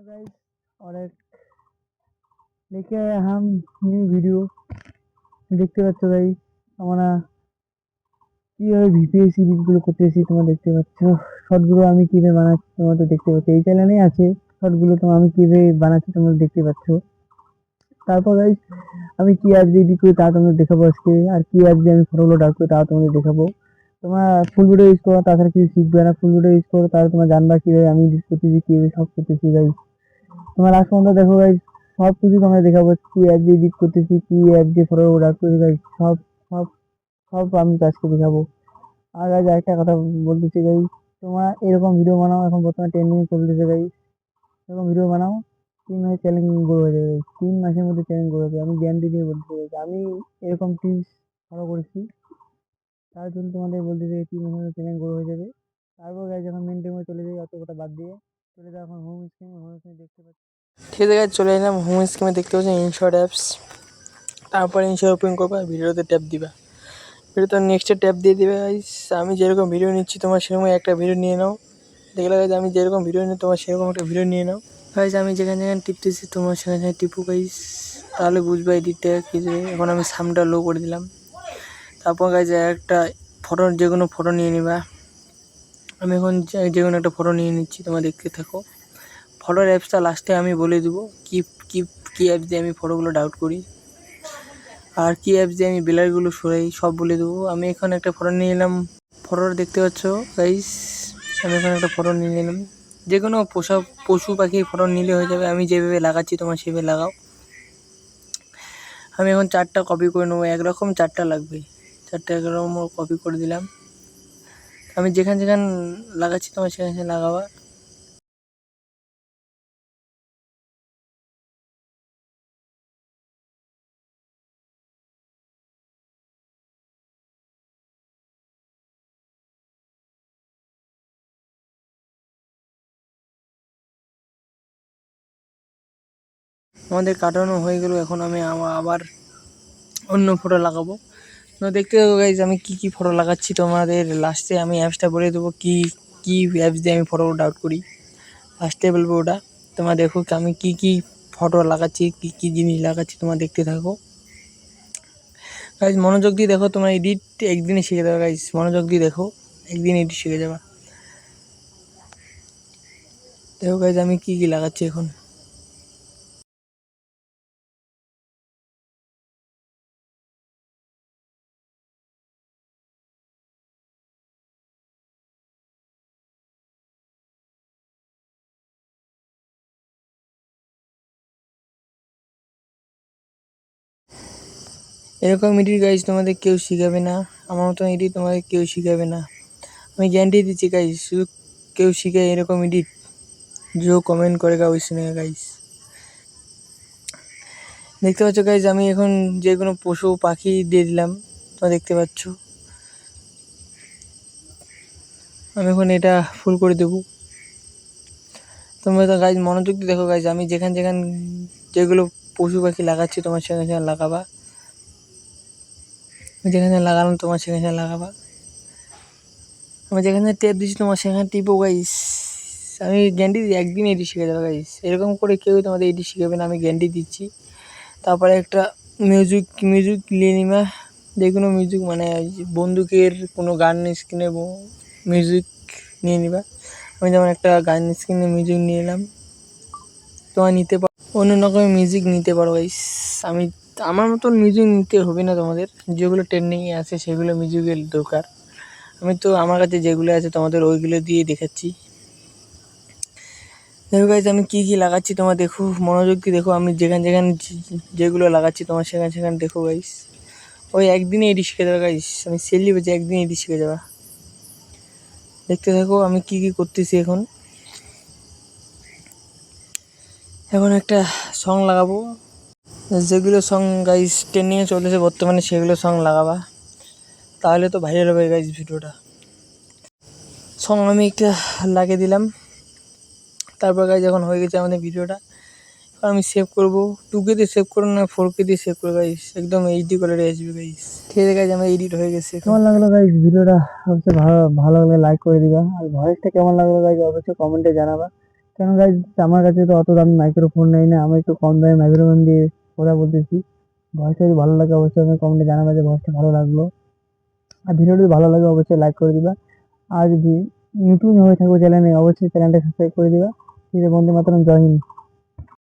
Hello guys और एक लेके आए हम न्यू ভিডিও দেখতে পাচ্ছ গাইস আমরা কিভাবে ভিপিএস সিরিজগুলো করতেছি তোমরা দেখতে পাচ্ছ শর্টগুলো আমি কিভাবে বানাচ্ছি তোমরা তো দেখতে পাচ্ছ এই চ্যানেলে আছে শর্টগুলো তো আমি কিভাবে বানাচ্ছি তোমরা দেখতে পাচ্ছ তারপর গাইস আমি কি অ্যাপ দিয়ে এডিট করি তা তোমাদের দেখাবো আজকে আর কি অ্যাপ দিয়ে আমি ফটোগুলো ডাক করি তা তোমাদের দেখাবো তোমরা ফুল ভিডিও ইউজ করো তাছাড়া কিছু শিখবে না ফুল ভিডিও ইউজ করো তাহলে তোমরা জানবা কিভাবে আমি এডিট করতেছি কিভাবে সব করতেছি গাইস তোমরা লাস্ট পর্যন্ত দেখো গাইস সব কিছু তোমাদের দেখাবো, কি অ্যাপ দিয়ে এডিট করতেছি, কি অ্যাপ দিয়ে ফটো করতেছি গাইস সব সব সব আমি কাজকে দেখাবো। আর গাইস একটা কথা বলতেছি গাইস তোমরা এরকম ভিডিও বানাও, এখন বর্তমানে ট্রেন্ডিং চলতেছে গাইস এরকম ভিডিও বানাও, তিন মাসে চ্যালেঞ্জ গ্রো হয়ে যাবে তিন মাসের মধ্যে চ্যালেঞ্জ গ্রো হয়ে আমি গ্যারান্টি দিয়ে বলতে চাইছি আমি এরকম টিপস ফলো করেছি। তার জন্য তোমাদের বলতে চাই তিন মাসের মধ্যে চ্যালেঞ্জ গ্রো হয়ে যাবে। তারপর গাইস যখন মেন টেমে চলে যাই, অত কথা বাদ দিয়ে চলে যাও এখন হোম হোম দেখতে পাচ্ছি। ঠিক আছে চলে এলাম। হোম স্ক্রিনে দেখতে পাচ্ছেন ইনশর্ট অ্যাপস তারপরে ইনশর্ট ওপেন করবা, ভিডিওতে ট্যাপ দিবা। ভিডিওতে নেক্সটে ট্যাপ দিয়ে দিবে আমি যেরকম ভিডিও নিচ্ছি, তোমার সেরকম একটা ভিডিও নিয়ে নাও। দেখলে গাইজ আমি যেরকম ভিডিও নিই, তোমার সেরকম একটা ভিডিও নিয়ে নাও। গাইজ আমি যেখানে যেখানে টিপতেছি তোমার সেখানে টিপু গাইস তাহলে বুঝবা এডিটটা কি যে, এখন আমি সামটা লো করে দিলাম। তারপর গাইজ একটা ফটো যে কোনো ফটো নিয়ে নিবা। আমি এখন যে- কোনো একটা ফটো নিয়ে নিচ্ছি, তোমরা দেখতে থাকো। ফটোর অ্যাপসটা লাস্টে আমি বলে দেবো, কি কি, কী অ্যাপ দিয়ে আমি ফটোগুলো ডাউট করি। আর কী অ্যাপস দিয়ে আমি বেলারগুলো সরাই, সব বলে দেবো। আমি এখন একটা ফটো নিয়ে নিলাম। ফটোটা দেখতে পাচ্ছ গাইস আমি এখন একটা ফটো নিয়ে নিলাম। যে কোনো পোষা, পশু পাখির ফটো নিলে হয়ে যাবে। আমি যেভাবে লাগাচ্ছি, তোমার সেভাবে লাগাও। আমি এখন চারটা কপি করে নেব। একরকম চারটা লাগবে। চারটা একরকম কপি করে দিলাম। আমি যেখানে যেখানে লাগাচ্ছি, তোমার সেখানে সেখানে লাগাবা। আমাদের কাটানো হয়ে গেল, এখন আমি আবার অন্য ফটো লাগাবো। দেখতে থাকো গাইজ আমি কি কি ফটো লাগাচ্ছি তোমাদের লাস্টে আমি অ্যাপসটা বলে দেবো কি কি অ্যাপস দিয়ে আমি ফটো ডাউট করি। ফার্স্টে বলব ওটা। তোমরা দেখো আমি কি কি ফটো লাগাচ্ছি, কি কি জিনিস লাগাচ্ছি, তোমরা দেখতে থাকো। গাইজ মনোযোগ দিয়ে দেখো, তোমরা এডিট একদিনে শিখে দেবে গাইজ মনোযোগ দিয়ে দেখো, একদিন এডিট শিখে যাবা। দেখো গাইজ আমি কি কি লাগাচ্ছি এখন। এরকম এডিট গাইজ তোমাদের কেউ শিখাবে না। আমার মতন এডিট তোমাদের কেউ শিখাবে না। আমি গ্যারান্টি দিচ্ছি গাইজ শুধু কেউ শিখে এরকম এডিট যে কমেন্ট করে গা ওইসনে গাইজ দেখতে পাচ্ছ গাইজ আমি এখন যে কোনো পশু পাখি দিয়ে দিলাম। তোমরা দেখতে পাচ্ছ। আমি এখন এটা ফুল করে দেবো। তোমরা তো গাইজ মনোযোগ দেখো গাইজ আমি যেখান যেখান যেগুলো পশু পাখি লাগাচ্ছি, তোমার সেখানে সেখানে লাগাবা। যেখানে লাগালাম, তোমার সেখানে লাগাবা। আমি যেখানে টেপ দিচ্ছি তোমার সেখানে টিপো গাইস আমি গ্যান্ডি একদিন এডি শিখে দেবো গাইস এরকম করে কেউ তোমাদের এডি শিখাবে না, আমি গ্যান্ডি দিচ্ছি। তারপরে একটা মিউজিক মিউজিক নিবা। যে কোনো মিউজিক মানে বন্দুকের কোনো গান স্ক্রিনে মিউজিক নিয়ে নিবা। আমি যেমন একটা গান স্ক্রিনে মিউজিক নিয়ে নিলাম তোমার নিতে পারো অন্য রকমের মিউজিক নিতে পারো গাইস আমি আমার মতন মিউজিক নিতে হবে না তোমাদের। যেগুলো ট্রেন্ডিংয়ে আছে, সেগুলো মিউজিকের দরকার। আমি তো আমার কাছে যেগুলো আছে তোমাদের ওইগুলো দিয়ে দেখাচ্ছি। দেখো গাইজ আমি কী কী লাগাচ্ছি তোমার দেখো, মনোযোগ দিয়ে দেখো, আমি যেখানে যেখানে যেগুলো লাগাচ্ছি তোমার সেখানে সেখানে দেখো গাইস ওই একদিনে এডি শিখে যাবে গাইস আমি সেলি বলছি একদিন এডি শিখে যাবা দেখতে থাকো, আমি কি কি করতেছি এখন। এখন একটা সং লাগাবো। যেগুলো সং গাইস ট্রেন্ডিংয়ে চলেছে বর্তমানে, সেগুলো সং লাগাবা। তাহলে তো ভাইরাল হবে গাইস ভিডিওটা। সং আমি একটা লাগিয়ে দিলাম। তারপর গাইজ এখন হয়ে গেছে আমাদের ভিডিওটা। আমি সেভ করব। টু কে দিয়ে সেভ করব না ফোর কে দিয়ে সেভ করব গাইস একদম এইচডি কালারে আসবে গাইস ঠিক আছে গাইজ আমার এডিট হয়ে গেছে কেমন লাগল গাইজ ভিডিওটা? অবশ্যই ভালো ভালো লাগলে লাইক করে দিবা। আর ভয়েসটা কেমন লাগল গাইজ অবশ্যই কমেন্টে জানাবা। কেন গাইজ আমার কাছে তো অত দামি মাইক্রোফোন নেই না, আমি একটু কম দামি মাইক্রোফোন দিয়ে কথা বলতেছি ভয়েসটা যদি ভালো লাগে অবশ্যই আমি কমেন্টে জানাবে যে ভয়েসটা ভালো লাগল। আর ভিডিওটি ভালো লাগে অবশ্যই লাইক করে দিবা। আর যদি নতুন হয়ে থাকো চ্যানেলে অবশ্যই চ্যানেলটা সাবস্ক্রাইব করে দিবা। বন্ধু, মাত্র জয় হিন্দ।